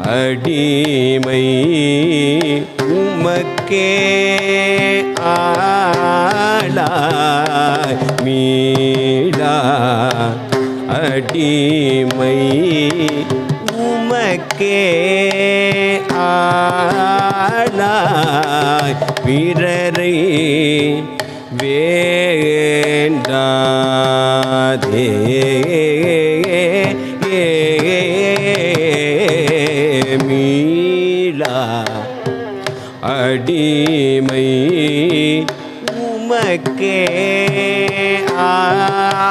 அடிமை உமக்கே ஆளாய். மீளா அடிமை உமக்கே ஆளாய். பிற தீமை. உமக்கே ஆடாய்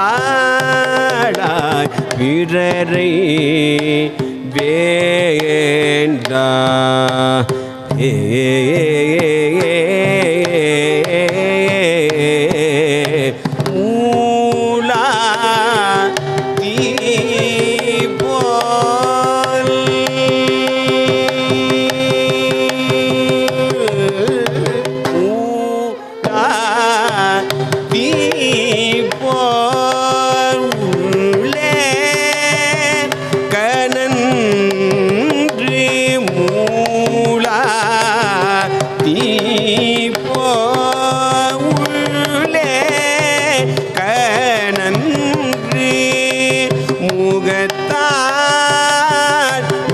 பிறரை வேண்டா. ஏ முகத்தார்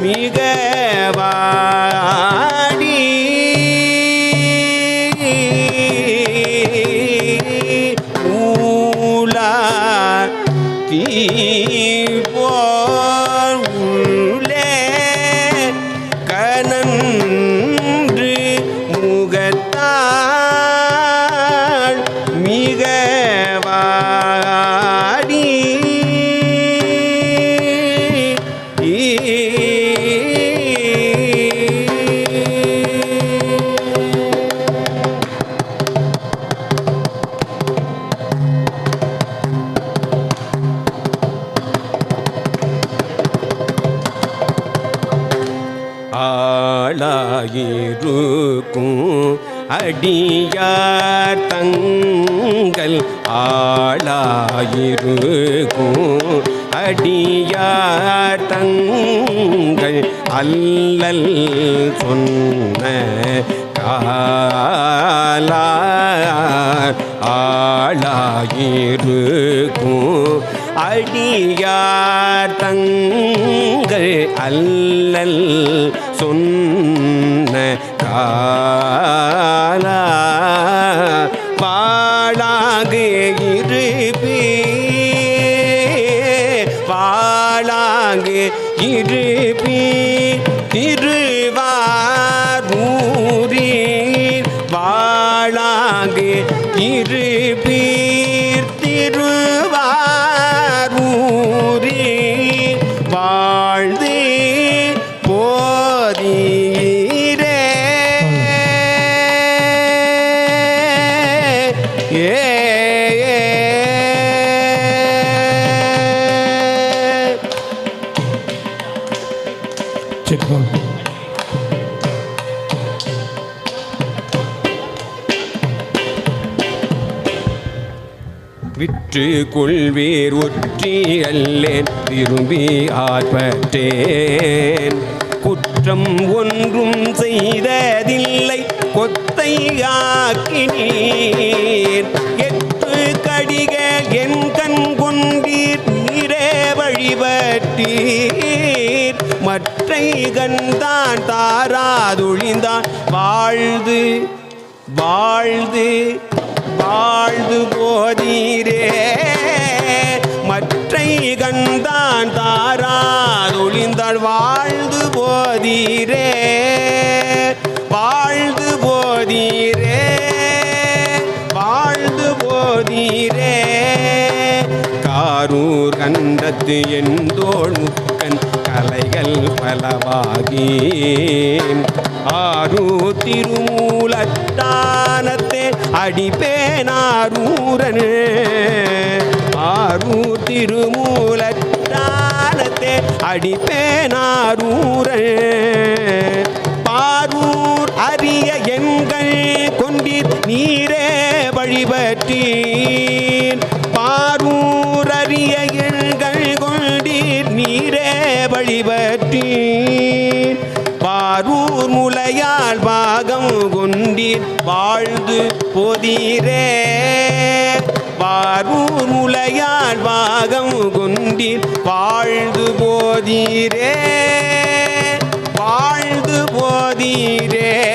மிக வாடி ஊலா தீ ஆளாயிருக்கும் அடியார் தங்கள் ஆளாயிருக்கும் அடியார் தங்கள் அல்லல் சொன்ன காலார் ஆளாயிருக்கும். அடியார் தங்கள் அல்லல் சொன்ன காலா பாழாக இருப்பே பாழாக இருப்பே திருவாரூரில் வாழாங்கு இரு செக் விற்று கொள்வேர் ஒற்றி அல்லேன் விரும்பி ஆர்ப்பற்றேன். குற்றம் ஒன்றும் செய்ததில்லை கொத்தை கொத்தையாக்கினீர் எட்டு கடிக என் கண் கொண்டீர் நீரே வழிபட்டீர். பற்றை கண்தான் தாராதொழிந்தான் வாழ்ந்து வாழ்ந்து வாழ்ந்து போதீரே. மற்றை கண்டான் தாராதொழிந்தாள் வாழ்ந்து போதீரே வாழ்ந்து போதீரே வாழ்ந்து போதீரே. காரூர் கண்டத்து எந்தோள் முக்கன் கலைகள் பலவாகி ஆரூ திருமூலத்தானத்தே அடிப்பேனாரூரன் ஆரூ திருமூலத்தானத்தே அடிப்பேனாரூரன் பாரூர் அரிய எண்கள் கொண்டீர் நீரே வழிபற்றி பாரூர் முலையால் பாகம் கொண்டீர். வாழ்ந்து போதீரே. பாரூர் முலையால் பாகம் கொண்டீர். வாழ்ந்து போதீரே. வாழ்ந்து போதீரே.